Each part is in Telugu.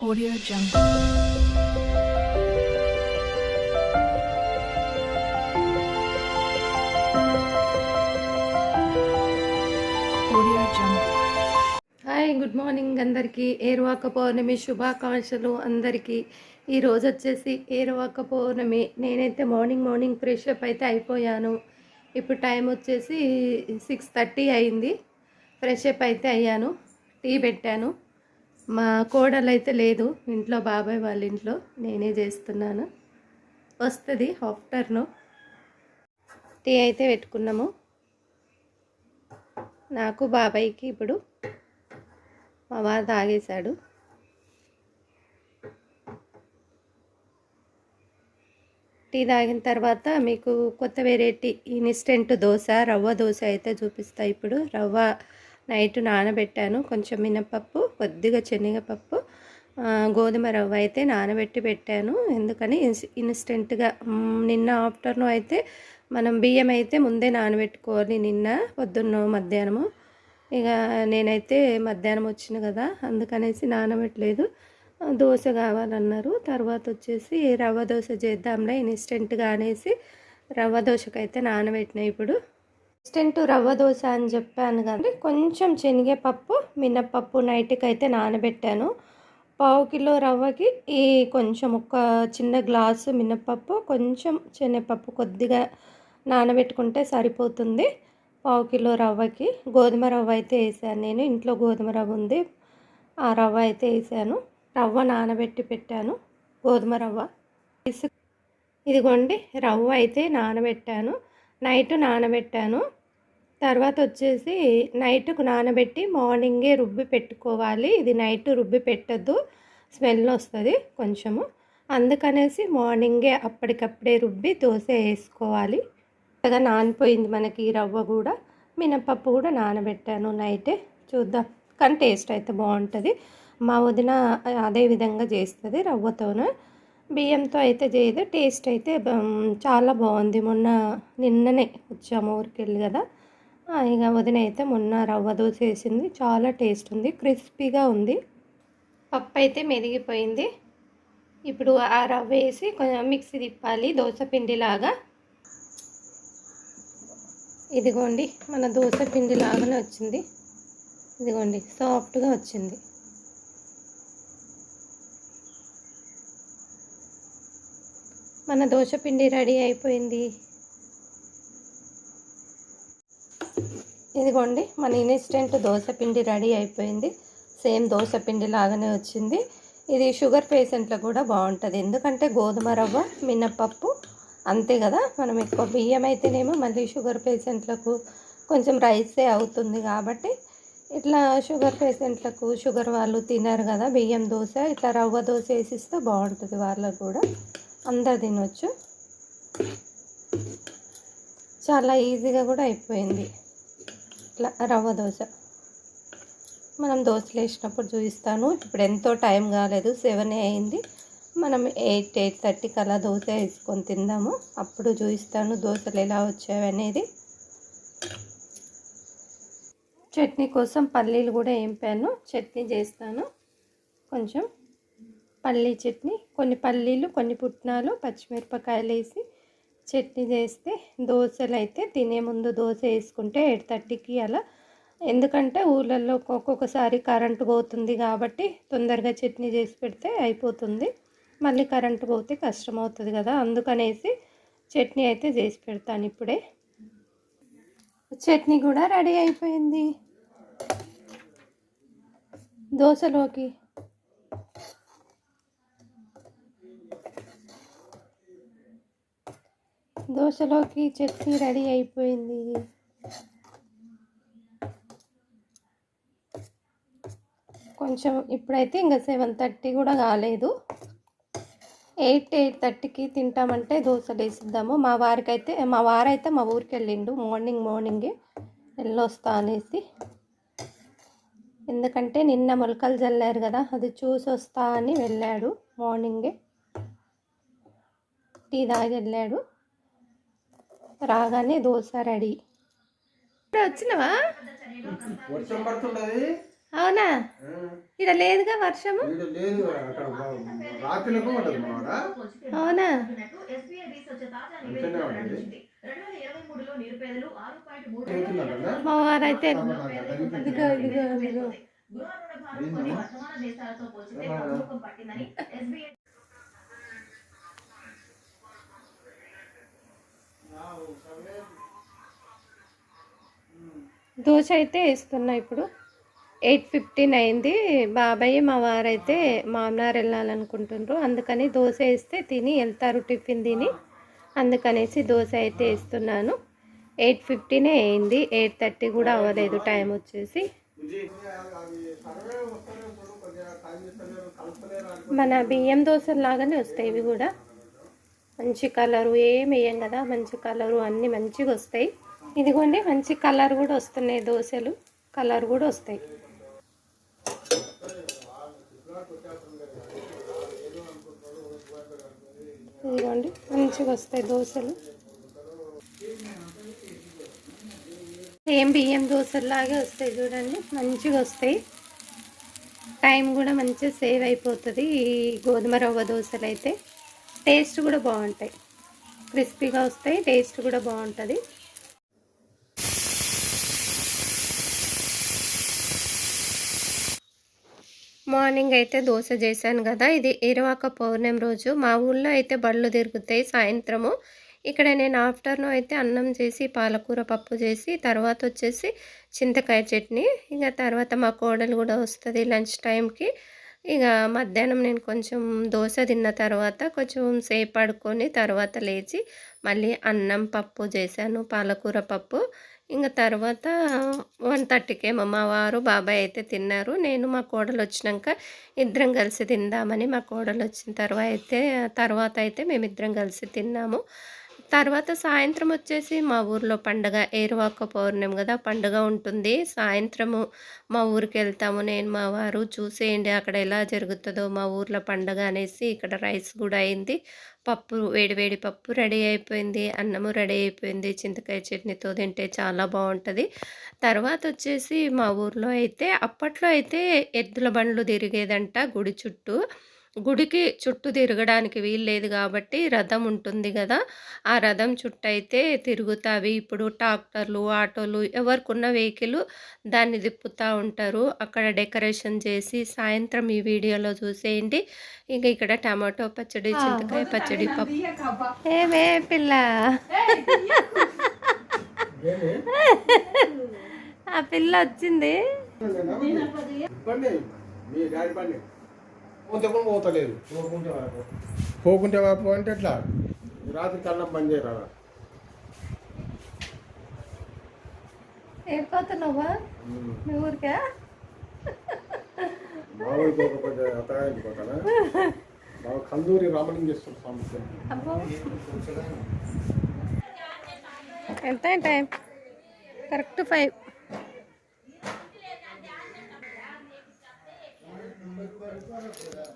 Audio Jungle. Hi good morning అందరికీ. ఏరువాక పౌర్ణమి శుభాకాంక్షలు అందరికీ. ఈరోజు వచ్చేసి ఏరువాక పౌర్ణమి. నేనైతే మార్నింగ్ మార్నింగ్ ఫ్రెష్ అప్ అయితే అయిపోయాను. ఇప్పుడు టైం వచ్చేసి సిక్స్ థర్టీ అయింది. ఫ్రెష్ అప్ అయితే అయ్యాను. టీ పెట్టాను. మా కోడలు అయితే లేదు. ఇంట్లో బాబాయ్ వాళ్ళ ఇంట్లో నేనే చేస్తున్నాను. వస్తుంది ఆఫ్టర్నూన్ టీ అయితే పెట్టుకున్నాము. నాకు బాబాయ్కి ఇప్పుడు మా వారు తాగేశాడు. టీ తాగిన తర్వాత మీకు కొత్త వెరైటీ ఇన్స్టెంట్ దోశ రవ్వ దోశ అయితే చూపిస్తా. ఇప్పుడు రవ్వ నైట్ నానబెట్టాను. కొంచెం మినపప్పు కొద్దిగా శనగపప్పు గోధుమ రవ్వ అయితే నానబెట్టి పెట్టాను. ఎందుకని? ఇన్స్టెంట్గా నిన్న ఆఫ్టర్నూన్ అయితే మనం బియ్యం అయితే ముందే నానబెట్టుకోవాలి నిన్న పొద్దున్న మధ్యాహ్నము ఇక నేనైతే మధ్యాహ్నం వచ్చిన కదా అందుకనేసి నానబెట్టలేదు. దోశ కావాలన్నారు. తర్వాత వచ్చేసి రవ్వ దోశ చేద్దాంలే ఇన్స్టెంట్గా అనేసి రవ్వ దోశకైతే నానబెట్టిన ఇప్పుడు. ఇన్స్టెంట్ రవ్వ దోశ అని చెప్పాను కానీ కొంచెం శనగపప్పు మినప్పప్పు నైట్కి అయితే నానబెట్టాను. పావు కిలో రవ్వకి ఈ కొంచెం ఒక చిన్న గ్లాసు మినప్పప్పు కొంచెం శనగపప్పు కొద్దిగా నానబెట్టుకుంటే సరిపోతుంది. పావు కిలో రవ్వకి గోధుమ రవ్వ అయితే వేసాను నేను. ఇంట్లో గోధుమ రవ్వ ఉంది. ఆ రవ్వ అయితే వేసాను. రవ్వ నానబెట్టి పెట్టాను. గోధుమ రవ్వ. ఇసుక ఇదిగోండి రవ్వ అయితే నానబెట్టాను. నైట్ నానబెట్టాను. తర్వాత వచ్చేసి నైట్కు నానబెట్టి మార్నింగే రుబ్బి పెట్టుకోవాలి. ఇది నైట్ రుబ్బి పెట్టద్దు. స్మెల్ వస్తుంది కొంచెము. అందుకనేసి మార్నింగే అప్పటికప్పుడే రుబ్బి దోశ వేసుకోవాలి. కొత్తగా నానిపోయింది మనకి ఈ రవ్వ కూడా. మినపప్పు కూడా నానబెట్టాను నైటే. చూద్దాం. కానీ టేస్ట్ అయితే బాగుంటుంది. మా వదిన అదే విధంగా చేస్తుంది రవ్వతోనే. బియ్యంతో అయితే చేయదు. టేస్ట్ అయితే చాలా బాగుంది. మొన్న నిన్ననే వచ్చాము ఊరికి వెళ్ళి కదా ఇక వదిన అయితే మొన్న రవ్వ దోశ వేసింది. చాలా టేస్ట్ ఉంది. క్రిస్పీగా ఉంది. పప్పు అయితే మెదిగిపోయింది. ఇప్పుడు ఆ రవ్వ వేసి కొంచెం మిక్సీ తిప్పాలి. దోశ పిండిలాగా. ఇదిగోండి మన దోశ పిండి లాగానే వచ్చింది. ఇదిగోండి సాఫ్ట్గా వచ్చింది. మన దోశ పిండి రెడీ అయిపోయింది. ఇదిగోండి మన ఇన్స్టెంట్ దోశ పిండి రెడీ అయిపోయింది. సేమ్ దోశ పిండి లాగానే వచ్చింది. ఇది షుగర్ పేషెంట్లకు కూడా బాగుంటుంది. ఎందుకంటే గోధుమ రవ్వ మినప్పప్పు అంతే కదా. మనం ఎక్కువ బియ్యం అయితేనేమో మళ్ళీ షుగర్ పేషెంట్లకు కొంచెం రైసే అవుతుంది కాబట్టి ఇట్లా షుగర్ పేషెంట్లకు షుగర్ వాళ్ళు తినరు కదా. బియ్యం దోశ ఇట్లా రవ్వ దోశ వేసిస్తే బాగుంటుంది వాళ్ళకు కూడా. అందరు తినవచ్చు చాలా ఈజీగా కూడా అయిపోయింది. ఇట్లా రవ్వ దోశ. మనం దోశలు వేసినప్పుడు చూపిస్తాను. ఇప్పుడు ఎంతో టైం కాలేదు. సెవెన్ అయింది. మనం ఎయిట్ ఎయిట్ థర్టీకి అలా దోశ వేసుకొని తిందాము. అప్పుడు చూపిస్తాను దోశలు ఎలా వచ్చాయి అనేది. చట్నీ కోసం పల్లీలు కూడా వేంపాను. చట్నీ చేస్తాను. కొంచెం పల్లీ చట్నీ కొన్ని పల్లీలు కొన్ని పుట్నాలు పచ్చిమిరపకాయలు వేసి చట్నీ చేస్తే దోశలు అయితే తినే ముందు దోశ వేసుకుంటే ఎయిట్ థర్టీకి అలా. ఎందుకంటే ఊళ్ళల్లో ఒక్కొక్కసారి కరెంటు పోతుంది కాబట్టి తొందరగా చట్నీ చేసి పెడితే అయిపోతుంది. మళ్ళీ కరెంటు పోతే కష్టం అవుతుంది కదా అందుకనేసి చట్నీ అయితే చేసి పెడతాను ఇప్పుడే. చట్నీ కూడా రెడీ అయిపోయింది. దోశలోకి దోశలోకి చట్నీ రెడీ అయిపోయింది. కొంచెం ఇప్పుడైతే ఇంకా సెవెన్ థర్టీ కూడా కాలేదు. ఎయిట్ ఎయిట్ థర్టీకి తింటామంటే దోశలు వేసిద్దాము. మా వారికైతే మా వారైతే మా ఊరికి వెళ్ళిండు. మార్నింగ్ మార్నింగే వెళ్ళొస్తా అనేసి. ఎందుకంటే నిన్న మొలకలు చల్లారు కదా అది చూసి వస్తా అని వెళ్ళాడు. మార్నింగే టీ తాగి వెళ్ళాడు. రాగానే దోశ రెడీ. ఇప్పుడు వచ్చినవా? అవునా? ఇక్కడ లేదుగా వర్షము? అవునా? ఇదిగో ఇదిగో ఇదిగో. దోశ అయితే వేస్తున్నా ఇప్పుడు. ఎయిట్ ఫిఫ్టీన్ అయింది బాబాయ్ మా వారైతే మామనార్ వెళ్ళాలనుకుంటుండ్రు. అందుకని దోశ వేస్తే తిని వెళ్తారు టిఫిన్ తిని. అందుకనేసి దోశ అయితే వేస్తున్నాను. ఎయిట్ ఫిఫ్టీనే అయింది. ఎయిట్ థర్టీ కూడా అవ్వలేదు టైం వచ్చేసి. మన బియ్యం దోశలు లాగానే వస్తాయి ఇవి కూడా. మంచి కలరు ఏం వేయం కదా మంచి కలరు అన్నీ మంచిగా వస్తాయి. ఇదిగోండి మంచి కలర్ కూడా వస్తున్నాయి దోశలు. కలర్ కూడా వస్తాయి. ఇదిగోండి మంచిగా వస్తాయి దోశలు. ఏం బియ్యం దోశలాగే లాగే వస్తాయి చూడండి మంచిగా వస్తాయి. టైం కూడా మంచిగా సేవ్ అయిపోతుంది ఈ గోధుమ రవ్వ దోశలు అయితే టేస్ట్ కూడా బాగుంటాయి. క్రిస్పీగా వస్తాయి టేస్ట్ కూడా బాగుంటుంది. మార్నింగ్ అయితే దోశ చేశాను కదా ఇది ఇరవాక పౌర్ణమి రోజు. మా ఊళ్ళో అయితే బళ్ళు తిరుగుతాయి సాయంత్రము. ఇక్కడ నేను ఆఫ్టర్నూన్ అయితే అన్నం చేసి పాలకూర పప్పు చేసి తర్వాత వచ్చేసి చింతకాయ చట్నీ. ఇంకా తర్వాత మా కోడలు కూడా వస్తుంది లంచ్ టైంకి. ఇక మధ్యాహ్నం నేను కొంచెం దోశ తిన్న తర్వాత కొంచెం సేపు పడుకొని తర్వాత లేచి మళ్ళీ అన్నం పప్పు చేశాను పాలకూర పప్పు. ఇంకా తర్వాత వన్ థర్టీకేమో మా వారు బాబాయ్ అయితే తిన్నారు. నేను మా కోడలు వచ్చినాక ఇద్దరం కలిసి తిందామని మా కోడలు వచ్చిన తర్వాత అయితే తర్వాత అయితే మేమిద్దరం కలిసి తిన్నాము. తర్వాత సాయంత్రం వచ్చేసి మా ఊర్లో పండగ ఏరువాక పౌర్ణమి కదా పండగ ఉంటుంది. సాయంత్రము మా ఊరికి వెళ్తాము. నేను మా వారు చూసేయండి అక్కడ ఎలా జరుగుతుందో మా ఊర్లో పండగ అనేసి ఇక్కడ రైస్ కూడా అయింది. పప్పు వేడివేడి పప్పు రెడీ అయిపోయింది. అన్నము రెడీ అయిపోయింది. చింతకాయ చట్నీతో తింటే చాలా బాగుంటుంది. తర్వాత వచ్చేసి మా ఊర్లో అయితే అప్పట్లో అయితే ఎద్దుల బండ్లు తిరిగేదంట గుడి చుట్టూ. గుడికి చుట్టూ తిరగడానికి వీల్లేదు కాబట్టి రథం ఉంటుంది కదా ఆ రథం చుట్టూ అయితే తిరుగుతావి. ఇప్పుడు ట్రాక్టర్లు ఆటోలు ఎవరికున్న వెహికల్ దాన్ని తిప్పుతూ ఉంటారు. అక్కడ డెకరేషన్ చేసి సాయంత్రం ఈ వీడియోలో చూసేయండి. ఇంకా ఇక్కడ టమాటో పచ్చడి చింతకాయ పచ్చడి పప్పు. ఏమే పిల్ల. ఆ పిల్ల వచ్చింది. పోతే కూడా పోతలేదు. పోకుంటే వాపు అంటే ఎట్లా? రాత్రి కన్నా బంద్ చేయరా వెళ్ళిపోతున్నావా మీ ఊరికా? పోకపోతే అత్తగారికి పోతానా బాగా కందూరి రామలింగేశ్వర స్వామి ఎంత టైం? Correct five.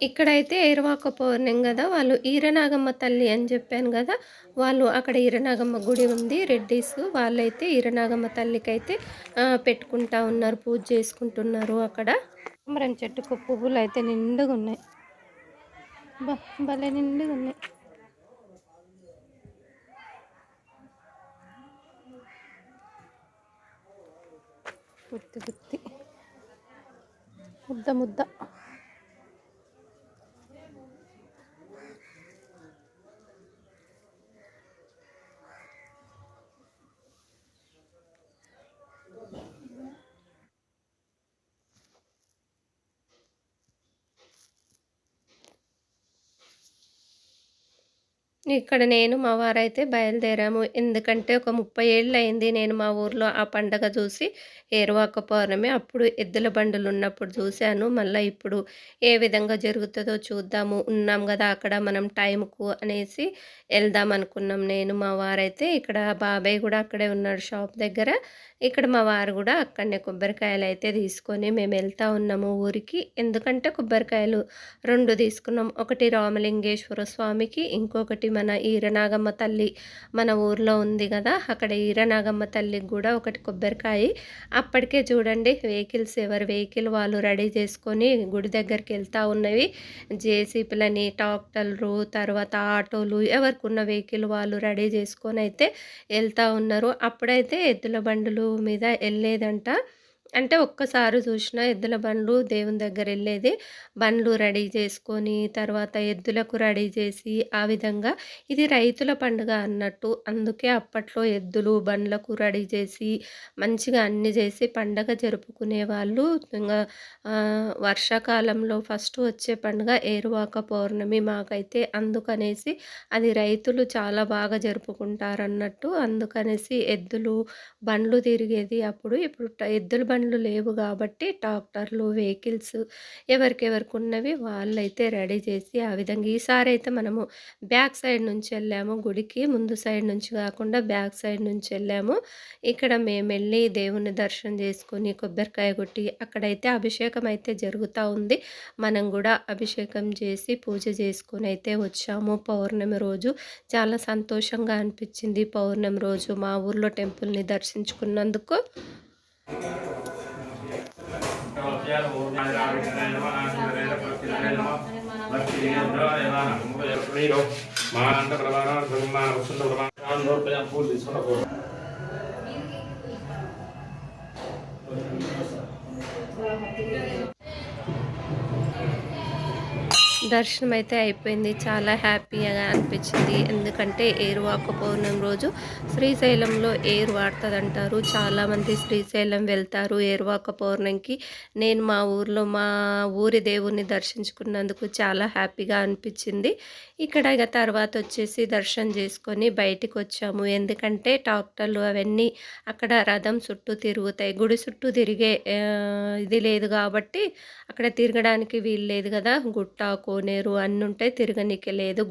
ఇక్కడైతే ఏరువాక పౌర్ణం కదా వాళ్ళు ఈరనాగమ్మ తల్లి అని చెప్పాను కదా వాళ్ళు అక్కడ ఈరనాగమ్మ గుడి ఉంది రెడ్డిస్ వాళ్ళైతే ఈరనాగమ్మ తల్లికి అయితే పెట్టుకుంటా ఉన్నారు పూజ చేసుకుంటున్నారు అక్కడ. కుమరం చెట్టుకు పువ్వులు అయితే నిండుగా ఉన్నాయి. భలే నిండుగా ఉన్నాయి. గుత్తి గుత్తి. ముద్ద ముద్ద. ఇక్కడ నేను మా వారైతే బయలుదేరాము. ఎందుకంటే ఒక ముప్పై ఏళ్ళు అయింది నేను మా ఊర్లో ఆ పండగ చూసి ఏరువాక పౌర్ణమి అప్పుడు ఎద్దుల బండులు ఉన్నప్పుడు చూశాను. మళ్ళీ ఇప్పుడు ఏ విధంగా జరుగుతుందో చూద్దాము. ఉన్నాం కదా అక్కడ మనం టైంకు అనేసి వెళ్దాం అనుకున్నాం. నేను మా వారైతే ఇక్కడ బాబాయ్ కూడా అక్కడే ఉన్నాడు షాప్ దగ్గర. ఇక్కడ మా వారు కూడా అక్కడనే కొబ్బరికాయలు అయితే తీసుకొని మేము వెళ్తా ఉన్నాము ఊరికి. ఎందుకంటే కొబ్బరికాయలు రెండు తీసుకున్నాం. ఒకటి రామలింగేశ్వర స్వామికి ఇంకొకటి మన ఈరనాగమ్మ తల్లి మన ఊర్లో ఉంది కదా అక్కడ ఈరనాగమ్మ తల్లికి కూడా ఒకటి కొబ్బరికాయ. అప్పటికే చూడండి వెహికల్స్ ఎవరి వెహికల్ వాళ్ళు రెడీ చేసుకొని గుడి దగ్గరికి వెళ్తూ ఉన్నవి. జేసీపీలని ట్రాక్టర్లు తర్వాత ఆటోలు ఎవరికి ఉన్న వెహికల్ వాళ్ళు రెడీ చేసుకొని అయితే వెళ్తూ ఉన్నారు. అప్పుడైతే ఎద్దుల బండులు మీద వెళ్ళేదంట. అంటే ఒక్కసారి చూసిన ఎద్దుల బండ్లు దేవుని దగ్గర వెళ్ళేది. బండ్లు రెడీ చేసుకొని తర్వాత ఎద్దులకు రెడీ చేసి ఆ విధంగా ఇది రైతుల పండుగ అన్నట్టు. అందుకే అప్పట్లో ఎద్దులు బండ్లకు రెడీ చేసి మంచిగా అన్ని చేసి పండగ జరుపుకునే వాళ్ళు. ఇంకా వర్షాకాలంలో ఫస్ట్ వచ్చే పండుగ ఏరువాక పౌర్ణమి మాకైతే. అందుకనేసి అది రైతులు చాలా బాగా జరుపుకుంటారు అన్నట్టు అందుకనేసి ఎద్దులు బండ్లు తిరిగేది అప్పుడు. ఇప్పుడు ఎద్దులు ఎద్దుల బండ్లు లేవు కాబట్టి ట్రాక్టర్లు వెహికల్స్ ఎవరికెవరికి ఉన్నవి వాళ్ళైతే రెడీ చేసి ఆ విధంగా ఈసారి అయితే మనము బ్యాక్ సైడ్ నుంచి వెళ్ళాము గుడికి. ముందు సైడ్ నుంచి కాకుండా బ్యాక్ సైడ్ నుంచి వెళ్ళాము. ఇక్కడ మేము వెళ్ళి దేవుని దర్శనం చేసుకొని కొబ్బరికాయ కొట్టి అక్కడైతే అభిషేకం అయితే జరుగుతూ ఉంది. మనం కూడా అభిషేకం చేసి పూజ చేసుకుని అయితే వచ్చాము. పౌర్ణమి రోజు చాలా సంతోషంగా అనిపించింది. పౌర్ణమి రోజు మా ఊర్లో టెంపుల్ని దర్శించుకున్నందుకు. మానంద ప్రమాణ బ్రహ్మాన వసంత ప్రమాణ పూలు తీసుకున్న దర్శనం అయితే అయిపోయింది. చాలా హ్యాపీగా అనిపించింది. ఎందుకంటే ఏరువాక పౌర్ణమి రోజు శ్రీశైలంలో ఏరు వాడుతుందంటారు. చాలామంది శ్రీశైలం వెళ్తారు ఏరువాక పౌర్ణమికి. నేను మా ఊర్లో మా ఊరి దేవుణ్ణి దర్శించుకున్నందుకు చాలా హ్యాపీగా అనిపించింది. ఇక్కడ ఇక తర్వాత వచ్చేసి దర్శనం చేసుకొని బయటికి వచ్చాము. ఎందుకంటే టాక్టర్లు అవన్నీ అక్కడ రథం చుట్టూ తిరుగుతాయి. గుడి చుట్టూ తిరిగే ఇది లేదు కాబట్టి అక్కడ తిరగడానికి వీలు లేదు కదా. గుట్టాకు కోనేరు అన్నీ ఉంటాయి తిరగనీకి లేదు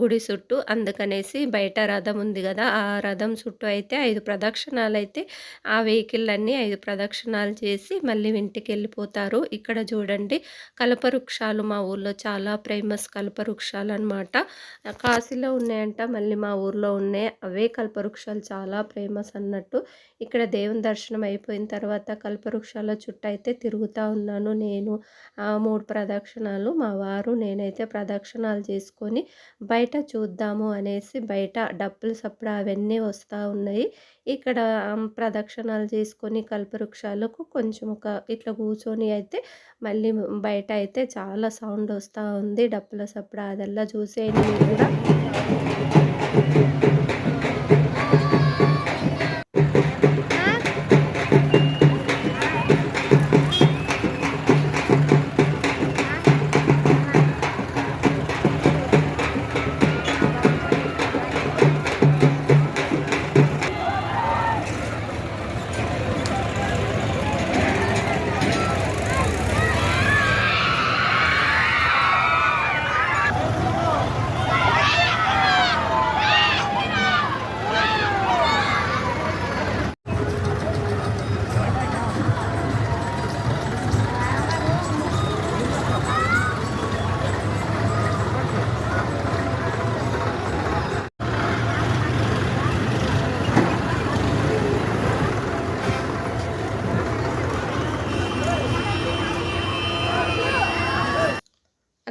గుడి చుట్టూ. అందుకనేసి బయట రథం ఉంది కదా ఆ రథం చుట్టూ అయితే ఐదు ప్రదక్షిణాలు అయితే ఆ వెహికల్ అన్నీ ఐదు ప్రదక్షిణాలు చేసి మళ్ళీ ఇంటికి వెళ్ళిపోతారు ఇక్కడ చూడండి కల్పవృక్షాలు మా ఊర్లో చాలా ఫేమస్ కల్పవృక్షాలు అనమాట కాశీలో ఉన్నాయంట మళ్ళీ మా ఊర్లో ఉన్నాయి. అవే కల్పవృక్షాలు చాలా ఫేమస్ అన్నట్టు. ఇక్కడ దేవుని దర్శనం అయిపోయిన తర్వాత కల్పవృక్షాల చుట్టూ అయితే తిరుగుతూ ఉన్నాను నేను. ఆ మూడు ప్రదక్షిణాలు మా వారు నేనైతే ప్రదక్షిణాలు చేసుకొని బయట చూద్దాము అనేసి బయట డప్పులు సప్పుడు అవన్నీ వస్తూ ఉన్నాయి. ఇక్కడ ప్రదక్షిణాలు చేసుకొని కల్పవృక్షాలకు కొంచెం ఒక ఇట్లా కూర్చొని అయితే మళ్ళీ బయట అయితే చాలా సౌండ్ వస్తూ ఉంది. డప్పుల సప్పుడు అదల్లా చూసేయండి కూడా.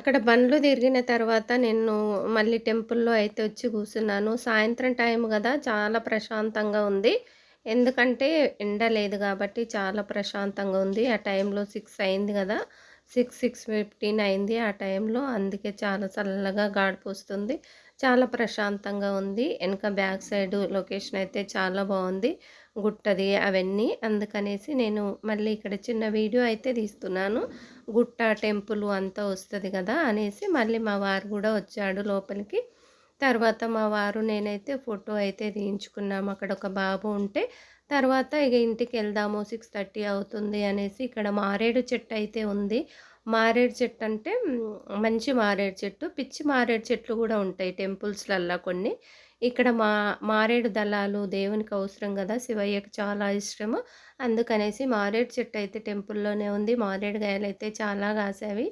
అక్కడ బండ్లు తిరిగిన తర్వాత నేను మళ్ళీ టెంపుల్లో అయితే వచ్చి కూర్చున్నాను. సాయంత్రం టైం కదా చాలా ప్రశాంతంగా ఉంది. ఎందుకంటే ఎండ లేదు కాబట్టి చాలా ప్రశాంతంగా ఉంది. ఆ టైంలో సిక్స్ అయింది కదా సిక్స్ సిక్స్ ఫిఫ్టీన్ అయింది ఆ టైంలో. అందుకే చాలా చల్లగా గాడిపోస్తుంది వస్తుంది చాలా ప్రశాంతంగా ఉంది. వెనక బ్యాక్ సైడ్ లొకేషన్ అయితే చాలా బాగుంది. గుట్టది అవన్నీ. అందుకనేసి నేను మళ్ళీ ఇక్కడ చిన్న వీడియో అయితే తీస్తున్నాను. గుట్ట టెంపుల్ అంతా వస్తుంది కదా అనేసి మళ్ళీ మా వారు కూడా వచ్చాడు లోపలికి. తర్వాత మా వారు నేనైతే ఫోటో అయితే తీయించుకున్నాము అక్కడ ఒక బాబు ఉంటే తర్వాత ఇక ఇంటికి వెళ్దాము సిక్స్ థర్టీ అవుతుంది అనేసి ఇక్కడ మారేడు చెట్టు అయితే ఉంది. మారేడు చెట్టు అంటే మంచి మారేడు చెట్టు. పిచ్చి మారేడు చెట్లు కూడా ఉంటాయి టెంపుల్స్లల్లో కొన్ని. ఇక్కడ మా మారేడు దళాలు దేవునికి అవసరం కదా శివయ్యకి చాలా ఇష్టము. అందుకనేసి మారేడు చెట్టు అయితే టెంపుల్లోనే ఉంది. మారేడు గాయలు అయితే చాలా కాసేవి.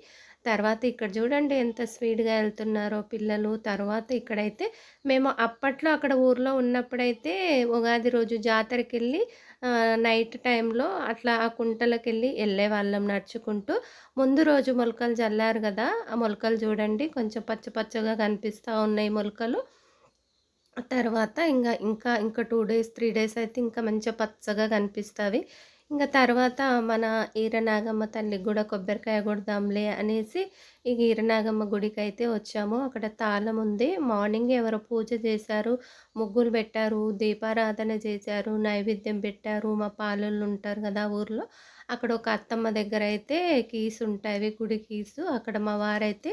తర్వాత ఇక్కడ చూడండి ఎంత స్పీడ్గా వెళ్తున్నారో పిల్లలు. తర్వాత ఇక్కడైతే మేము అప్పట్లో అక్కడ ఊర్లో ఉన్నప్పుడైతే ఉగాది రోజు జాతరకి వెళ్ళి నైట్ టైంలో అట్లా ఆ కుంటలకు వెళ్ళి వెళ్ళే వాళ్ళం నడుచుకుంటూ. ముందు రోజు మొలకలు చల్లారు కదా. ఆ మొలకలు చూడండి కొంచెం పచ్చ పచ్చగా కనిపిస్తూ ఉన్నాయి మొలకలు. తర్వాత ఇంకా ఇంకా ఇంకా టూ డేస్ త్రీ డేస్ అయితే ఇంకా మంచిగా పచ్చగా కనిపిస్తుంది ఇంకా తర్వాత మన ఈరనాగమ్మ తల్లికి కూడా కొబ్బరికాయ కొడదాంలే అనేసి ఈ ఈరనాగమ్మ గుడికి అయితే వచ్చాము. అక్కడ తాళం ఉంది. మార్నింగ్ ఎవరో పూజ చేశారు ముగ్గులు పెట్టారు దీపారాధన చేశారు నైవేద్యం పెట్టారు. మా పాలళ్ళు ఉంటారు కదా ఊర్లో. అక్కడ ఒక అత్తమ్మ దగ్గర అయితే కీస్ ఉంటాయి గుడి కీసు. అక్కడ మా వారైతే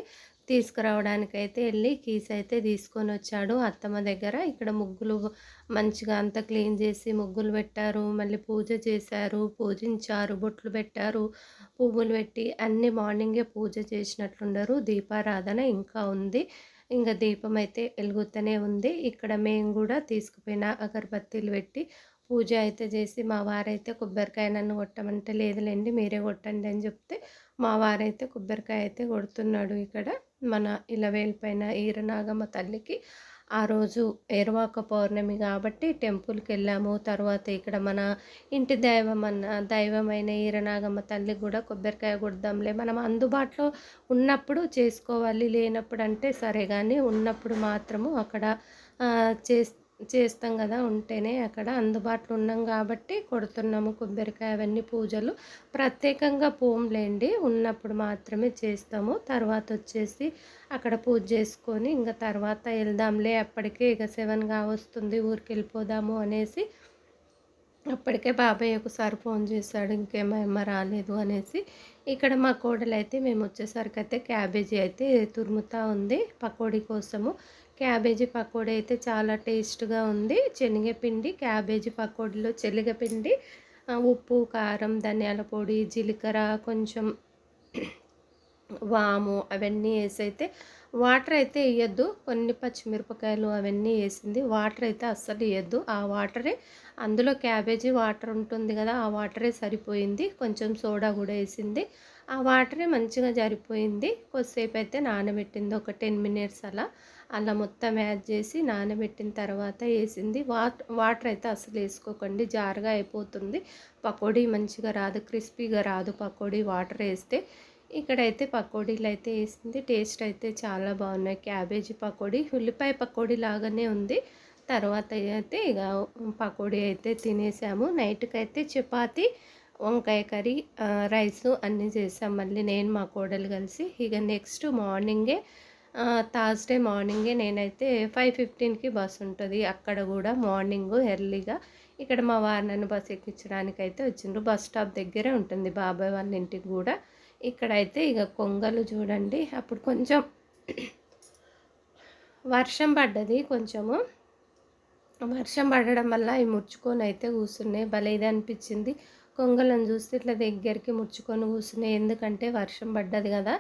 తీసుకురావడానికి అయితే వెళ్ళి కీస్ అయితే తీసుకొని వచ్చాడు అత్తమ్మ దగ్గర. ఇక్కడ ముగ్గులు మంచిగా అంతా క్లీన్ చేసి ముగ్గులు పెట్టారు. మళ్ళీ పూజ చేశారు. పూజించారు. బొట్లు పెట్టారు. పువ్వులు పెట్టి అన్ని మార్నింగే పూజ చేసినట్లుండరు. దీపారాధన ఇంకా ఉంది. ఇంకా దీపం అయితే వెలుగుతూనే ఉంది. ఇక్కడ మేము కూడా తీసుకుపోయిన అగరబత్తీలు పెట్టి పూజ అయితే చేసి మా వారైతే కొబ్బరికాయ నన్ను కొట్టమంటే లేదులేండి మీరే కొట్టండి అని చెప్తే మా వారైతే కొబ్బరికాయ అయితే కొడుతున్నాడు ఇక్కడ. మన ఇలవేల్ పైన ఈరనాగమ్మ తల్లికి ఆ రోజు ఎరువాక పౌర్ణమి కాబట్టి టెంపుల్కి వెళ్ళాము తర్వాత ఇక్కడ మన ఇంటి దైవం అన్న దైవమైన ఈరనాగమ్మ తల్లికి కూడా కొబ్బరికాయ కొడదాంలే. మనం అందుబాటులో ఉన్నప్పుడు చేసుకోవాలి లేనప్పుడు అంటే సరే కానీ ఉన్నప్పుడు మాత్రము అక్కడ చేస్తే చేస్తాం కదా ఉంటేనే అక్కడ అందుబాటులో ఉన్నాం కాబట్టి కొడుతున్నాము కొబ్బరికాయ అవన్నీ పూజలు. ప్రత్యేకంగా పోంలేండి ఉన్నప్పుడు మాత్రమే చేస్తాము. తర్వాత వచ్చేసి అక్కడ పూజ చేసుకొని ఇంకా తర్వాత వెళ్దాంలే అప్పటికే ఇక సెవెన్గా వస్తుంది ఊరికి వెళ్ళిపోదాము అనేసి అప్పటికే బాబాయ్ ఒకసారి ఫోన్ చేశాడు ఇంకేమో రాలేదు అనేసి. ఇక్కడ మా కోడలు అయితే మేము వచ్చేసరికి అయితే క్యాబేజీ అయితే తురుముతా ఉంది పకోడీ కోసము. క్యాబేజీ పకోడీ అయితే చాలా టేస్ట్గా ఉంది. శనగపిండి క్యాబేజీ పకోడీలో శనగపిండి ఉప్పు కారం ధనియాల పొడి జీలకర్ర కొంచెం వాము అవన్నీ వేసి అయితే వాటర్ అయితే వేయద్దు. కొన్ని పచ్చిమిరపకాయలు అవన్నీ వేసింది. వాటర్ అయితే అస్సలు వేయద్దు. ఆ వాటరే అందులో క్యాబేజీ వాటర్ ఉంటుంది కదా ఆ వాటరే సరిపోయింది. కొంచెం సోడా కూడా వేసింది. ఆ వాటరే మంచిగా సరిపోయింది కొద్దిసేపు అయితే నానబెట్టింది. ఒక టెన్ మినిట్స్ అలా. అలా మొత్తం యాడ్ చేసి నానబెట్టిన తర్వాత వేసింది. వాటర్ అయితే అసలు వేసుకోకండి జారుగా అయిపోతుంది. పకోడీ మంచిగా రాదు క్రిస్పీగా రాదు పకోడీ వాటర్ వేస్తే. ఇక్కడైతే పకోడీలు అయితే వేసింది. టేస్ట్ అయితే చాలా బాగున్నాయి. క్యాబేజీ పకోడీ ఉల్లిపాయ పకోడీ లాగానే ఉంది. తర్వాత అయితే ఇక పకోడీ అయితే తినేసాము. నైట్కి అయితే చపాతి వంకాయ కర్రీ రైసు రైస్ అన్నీ చేసాం. మళ్ళీ నేను మా కోడలు కలిసి. ఇక నెక్స్ట్ మార్నింగే థర్స్డే మార్నింగే నేనైతే ఫైవ్ ఫిఫ్టీన్కి బస్ ఉంటుంది. అక్కడ కూడా మార్నింగ్ ఎర్లీగా ఇక్కడ మా వారు నన్ను బస్ ఎక్కించడానికి అయితే వచ్చిండ్రు. బస్ స్టాప్ దగ్గరే ఉంటుంది బాబాయ్ వాళ్ళ ఇంటికి కూడా. ఇక్కడైతే ఇక కొంగలు చూడండి. అప్పుడు కొంచెం వర్షం పడ్డది కొంచెము. వర్షం పడడం వల్ల అవి ముడుచుకొని అయితే కూర్చున్నాయి భలే ఇది అనిపించింది. కొంగలను చూస్తే ఇట్లా దగ్గరికి ముడుచుకొని కూర్చున్నాయి ఎందుకంటే వర్షం పడ్డది కదా.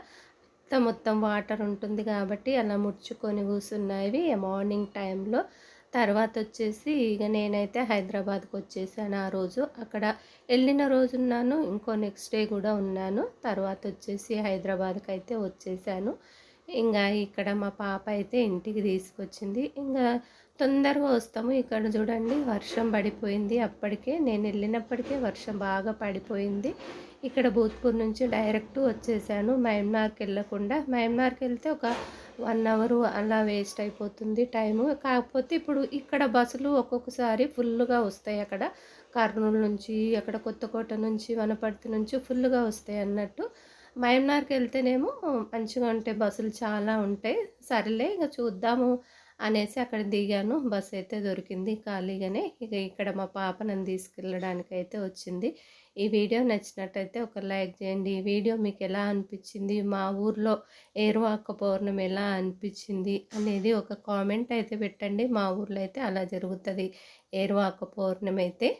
మొత్తం మొత్తం వాటర్ ఉంటుంది కాబట్టి అలా ముడుచుకొని కూసున్నాయి మార్నింగ్ టైంలో. తర్వాత వచ్చేసి ఇక నేనైతే హైదరాబాద్కి వచ్చేసాను ఆ రోజు. అక్కడ వెళ్ళిన రోజు ఉన్నాను ఇంకో నెక్స్ట్ డే కూడా ఉన్నాను. తర్వాత వచ్చేసి హైదరాబాద్కి అయితే వచ్చేసాను. ఇంకా ఇక్కడ మా పాప అయితే ఇంటికి తీసుకొచ్చింది. ఇంకా తొందరగా వస్తాము ఇక్కడ చూడండి వర్షం పడిపోయింది అప్పటికే. నేను వెళ్ళినప్పటికే వర్షం బాగా పడిపోయింది. ఇక్కడ భూత్పూర్ నుంచి డైరెక్ట్ వచ్చేసాను. మయన్మార్కి వెళ్ళకుండా. మయన్మార్కి వెళ్తే ఒక వన్ అవర్ అలా వేస్ట్ అయిపోతుంది టైము. కాకపోతే ఇప్పుడు ఇక్కడ బస్సులు ఒక్కొక్కసారి ఫుల్గా వస్తాయి అక్కడ. కర్నూలు నుంచి అక్కడ కొత్తకోట నుంచి వనపర్తి నుంచి ఫుల్గా వస్తాయి అన్నట్టు. మయన్మార్కి వెళ్తేనేమో మంచిగా ఉంటాయి బస్సులు చాలా ఉంటాయి. సరేలే ఇక చూద్దాము అనేసి అక్కడ దిగాను. బస్ అయితే దొరికింది ఖాళీగానే. ఇక ఇక్కడ మా పాప నన్ను తీసుకెళ్ళడానికి అయితే వచ్చింది. ఈ వీడియో నచ్చినట్టయితే ఒక లైక్ చేయండి. ఈ వీడియో మీకు ఎలా అనిపించింది? మా ఊర్లో ఏరువాక పౌర్ణమి ఎలా అనిపించింది? అనేది ఒక కామెంట్ అయితే పెట్టండి. మా ఊర్లో అయితే అలా జరుగుతుంది. ఏరువాక పౌర్ణమి అయితే